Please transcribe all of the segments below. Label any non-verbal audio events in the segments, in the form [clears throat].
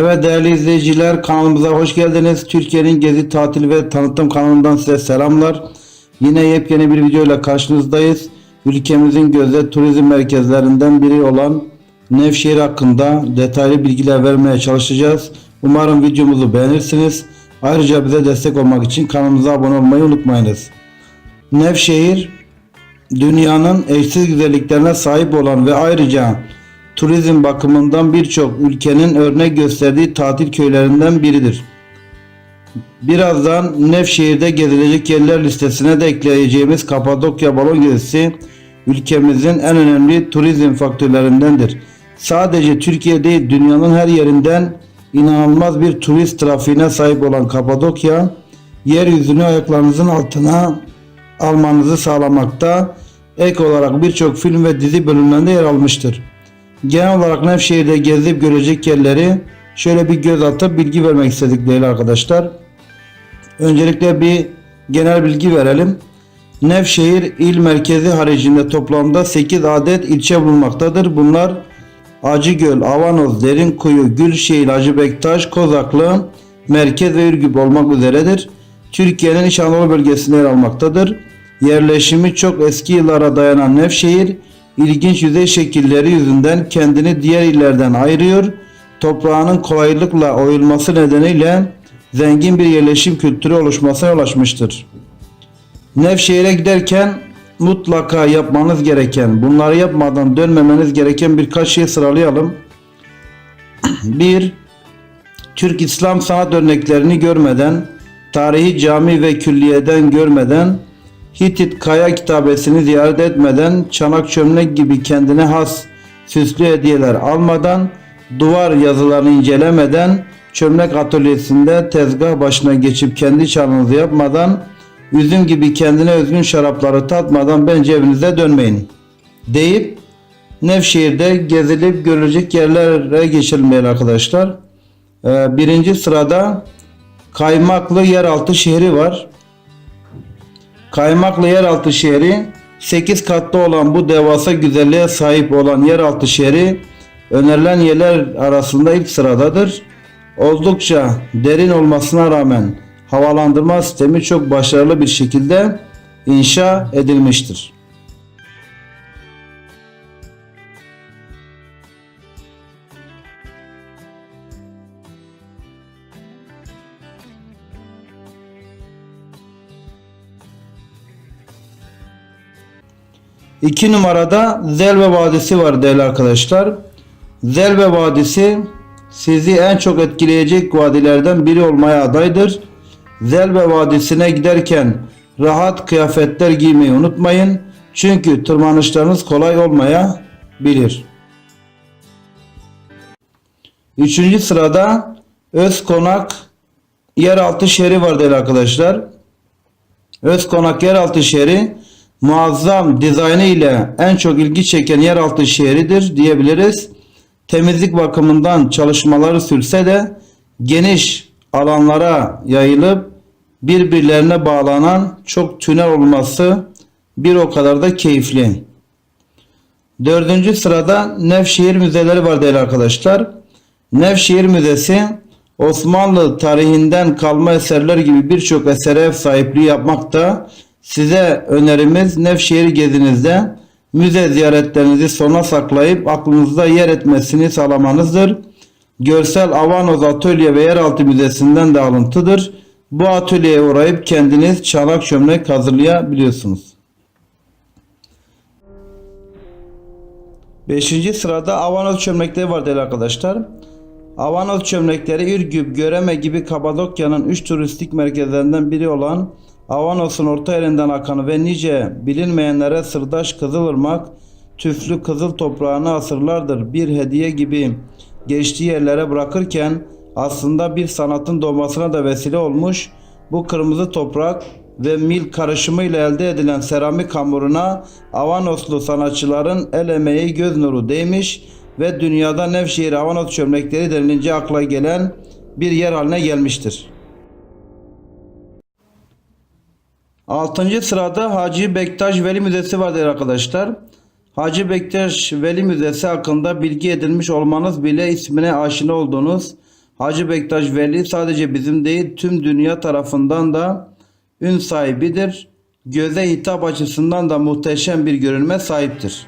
Evet değerli izleyiciler kanalımıza hoş geldiniz. Türkiye'nin gezi tatil ve tanıtım kanalından size selamlar. Yine yepyeni bir video ile karşınızdayız. Ülkemizin gözde turizm merkezlerinden biri olan Nevşehir hakkında detaylı bilgiler vermeye çalışacağız. Umarım videomuzu beğenirsiniz. Ayrıca bize destek olmak için kanalımıza abone olmayı unutmayınız. Nevşehir dünyanın eşsiz güzelliklerine sahip olan ve ayrıca turizm bakımından birçok ülkenin örnek gösterdiği tatil köylerinden biridir. Birazdan Nevşehir'de gezilecek yerler listesine de ekleyeceğimiz Kapadokya Balon Gezisi ülkemizin en önemli turizm faktörlerindendir. Sadece Türkiye değil dünyanın her yerinden inanılmaz bir turist trafiğine sahip olan Kapadokya yeryüzünü ayaklarınızın altına almanızı sağlamakta ek olarak birçok film ve dizi bölümlerinde yer almıştır. Genel olarak Nevşehir'de gezip görecek yerleri şöyle bir göz atıp bilgi vermek istedik değerli arkadaşlar. Öncelikle bir genel bilgi verelim. Nevşehir il merkezi haricinde toplamda 8 adet ilçe bulunmaktadır. Bunlar Acıgöl, Avanoz, Derinkuyu, Gülşehir, Hacı Bektaş, Kozaklı, Merkez ve Ürgüp olmak üzeredir. Türkiye'nin İç Anadolu bölgesinde yer almaktadır. Yerleşimi çok eski yıllara dayanan Nevşehir, ilginç yüzey şekilleri yüzünden kendini diğer illerden ayırıyor. Toprağının kolaylıkla oyulması nedeniyle zengin bir yerleşim kültürü oluşmasına yol açmıştır. Nevşehir'e giderken mutlaka yapmanız gereken, bunları yapmadan dönmemeniz gereken birkaç şey sıralayalım. [clears throat] 1. Türk İslam sanat örneklerini görmeden, tarihi cami ve külliyeden görmeden, Hitit kaya kitabesini ziyaret etmeden, çanak çömlek gibi kendine has süslü hediyeler almadan, duvar yazılarını incelemeden, çömlek atölyesinde tezgah başına geçip kendi çanınızı yapmadan, üzüm gibi kendine özgün şarapları tatmadan bence evinize dönmeyin. Deyip Nevşehir'de gezilip görülecek yerlere geçilmeli arkadaşlar. Ee, birinci sırada Kaymaklı Yeraltı şehri var. Kaymaklı yeraltı şehri 8 katlı olan bu devasa güzelliğe sahip olan yeraltı şehri önerilen yerler arasında ilk sıradadır. Oldukça derin olmasına rağmen havalandırma sistemi çok başarılı bir şekilde inşa edilmiştir. İki numarada Zelve Vadisi var değerli arkadaşlar. Zelve Vadisi sizi en çok etkileyecek vadilerden biri olmaya adaydır. Zelve Vadisi'ne giderken rahat kıyafetler giymeyi unutmayın. Çünkü tırmanışlarınız kolay olmayabilir. Üçüncü sırada Özkonak yeraltı şehri var değerli arkadaşlar. Özkonak yeraltı şehri muazzam dizaynı ile en çok ilgi çeken yeraltı şehridir diyebiliriz. Temizlik bakımından çalışmaları sürse de geniş alanlara yayılıp birbirlerine bağlanan çok tünel olması bir o kadar da keyifli. Dördüncü sırada Nevşehir Müzeleri var değerli arkadaşlar. Nevşehir Müzesi Osmanlı tarihinden kalma eserler gibi birçok esere ev sahipliği yapmakta. Size önerimiz Nevşehir gezinizde müze ziyaretlerinizi sona saklayıp aklınızda yer etmesini sağlamanızdır. Görsel Avanoz Atölye ve Yeraltı Müzesi'nden de alıntıdır. Bu atölyeye uğrayıp kendiniz çanak çömlek hazırlayabiliyorsunuz. Beşinci sırada Avanoz çömlekleri var değerli arkadaşlar. Avanoz çömlekleri Ürgüp, Göreme gibi Kapadokya'nın 3 turistik merkezlerinden biri olan Avanos'un orta elinden akanı ve nice bilinmeyenlere sırdaş Kızılırmak, tüflü kızıl toprağını asırlardır bir hediye gibi geçtiği yerlere bırakırken aslında bir sanatın doğmasına da vesile olmuş. Bu kırmızı toprak ve mil karışımıyla elde edilen seramik hamuruna Avanoslu sanatçıların el emeği göz nuru değmiş ve dünyada Nevşehir Avanos çömlekleri denilince akla gelen bir yer haline gelmiştir. 6. sırada Hacı Bektaş Veli Müzesi vardır arkadaşlar. Hacı Bektaş Veli Müzesi hakkında bilgi edinmiş olmanız bile ismine aşina olduğunuz Hacı Bektaş Veli sadece bizim değil tüm dünya tarafından da ün sahibidir. Göze hitap açısından da muhteşem bir görünme sahiptir.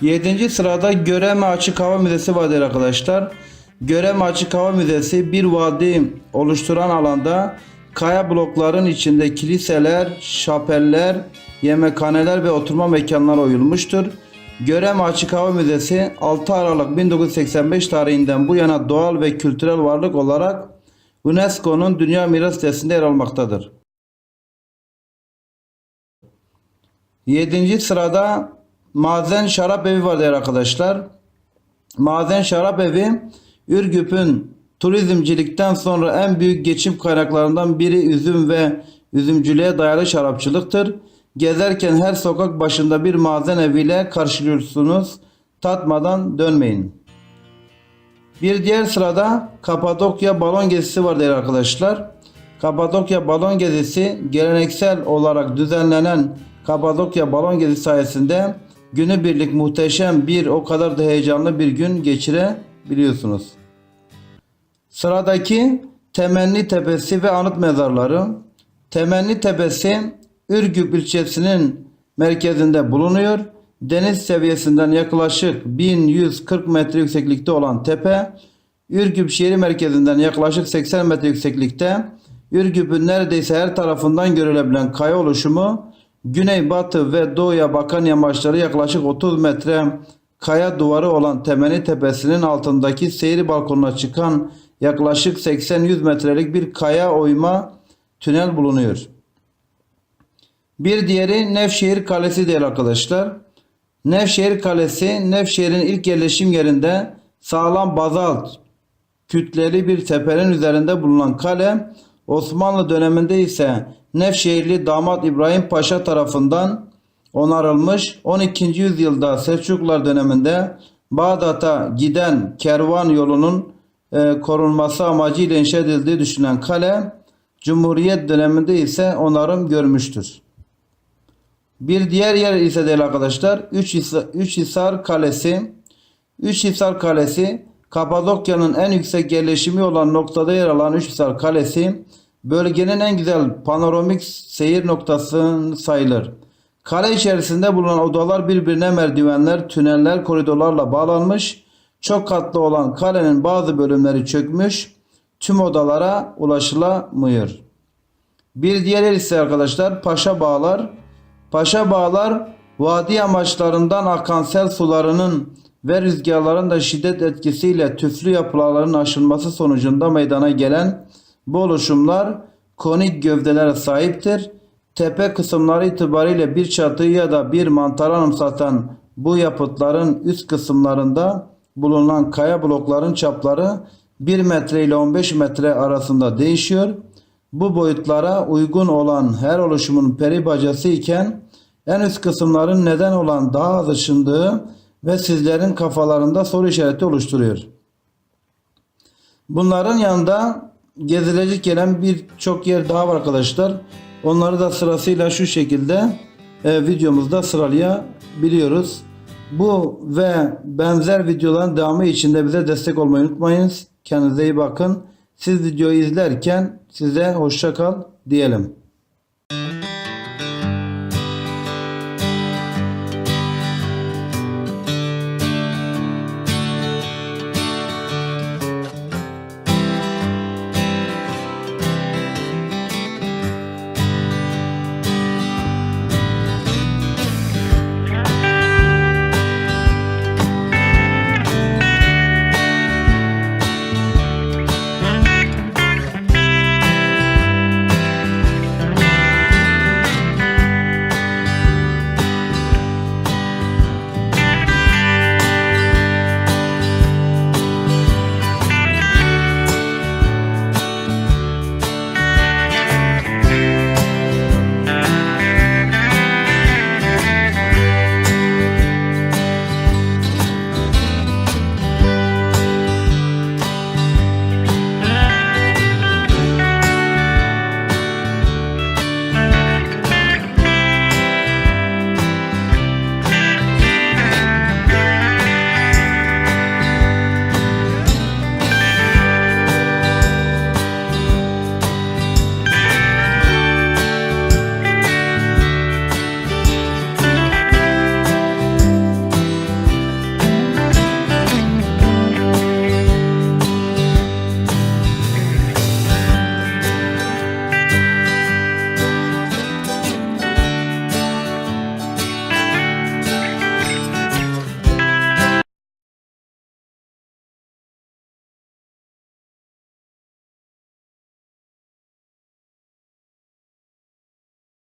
7. sırada Göreme Açık Hava Müzesi vardır arkadaşlar. Göreme Açık Hava Müzesi bir vadi oluşturan alanda kaya blokların içinde kiliseler, şapeller, yemekhaneler ve oturma mekanları oyulmuştur. Göreme Açık Hava Müzesi 6 Aralık 1985 tarihinden bu yana doğal ve kültürel varlık olarak UNESCO'nun Dünya Miras Listesi'nde yer almaktadır. 7. sırada Mazen Şarap Evi var değerli arkadaşlar. Mazen Şarap Evi Ürgüp'ün turizmcilikten sonra en büyük geçim kaynaklarından biri üzüm ve üzümcülüğe dayalı şarapçılıktır. Gezerken her sokak başında bir mazen eviyle karşılıyorsunuz. Tatmadan dönmeyin. Bir diğer sırada Kapadokya balon gezisi var değerli arkadaşlar. Kapadokya balon gezisi geleneksel olarak düzenlenen Kapadokya balon gezisi sayesinde günübirlik muhteşem bir o kadar da heyecanlı bir gün geçirebiliyorsunuz. Sıradaki Temenni Tepesi ve Anıt Mezarları. Temenni Tepesi Ürgüp ilçesinin merkezinde bulunuyor. Deniz seviyesinden yaklaşık 1140 metre yükseklikte olan tepe, Ürgüp şehri merkezinden yaklaşık 80 metre yükseklikte, Ürgüp'ün neredeyse her tarafından görülebilen kaya oluşumu, güneybatı ve doğuya bakan yamaçları yaklaşık 30 metre kaya duvarı olan Temeni Tepesi'nin altındaki seyir balkonuna çıkan yaklaşık 80-100 metrelik bir kaya oyma tünel bulunuyor. Bir diğeri Nevşehir Kalesi değil arkadaşlar. Nevşehir Kalesi, Nevşehir'in ilk yerleşim yerinde sağlam bazalt kütleli bir tepenin üzerinde bulunan kale, Osmanlı döneminde ise Nevşehirli damat İbrahim Paşa tarafından onarılmış. 12. yüzyılda Selçuklular döneminde Bağdat'a giden kervan yolunun e, korunması amacıyla inşa edildiği düşünülen kale, Cumhuriyet döneminde ise onarım görmüştür. Bir diğer yer ise değil arkadaşlar. Üçhisar Kalesi. Üçhisar Kalesi Kapadokya'nın en yüksek yerleşimi olan noktada yer alan Üçhisar Kalesi bölgenin en güzel panoramik seyir noktası sayılır. Kale içerisinde bulunan odalar birbirine merdivenler, tüneller, koridorlarla bağlanmış. Çok katlı olan kalenin bazı bölümleri çökmüş. Tüm odalara ulaşılamıyor. Bir diğer ise arkadaşlar Paşa Bağlar. Paşa Bağlar vadi amaçlarından akan sel sularının ve rüzgarların da şiddet etkisiyle tüflü yapıların aşılması sonucunda meydana gelen bu oluşumlar konik gövdelere sahiptir. Tepe kısımları itibariyle bir çatıyı ya da bir mantarı anımsatan bu yapıtların üst kısımlarında bulunan kaya blokların çapları 1 metre ile 15 metre arasında değişiyor. Bu boyutlara uygun olan her oluşumun peri bacası iken en üst kısımların neden olan daha az ışındığı ve sizlerin kafalarında soru işareti oluşturuyor. Bunların yanında gezilecek gelen birçok yer daha var arkadaşlar. Onları da sırasıyla şu şekilde e, videomuzda sıralayabiliyoruz. Bu ve benzer videoların devamı için de bize destek olmayı unutmayınız. Kendinize iyi bakın. Siz videoyu izlerken size hoşça kal diyelim.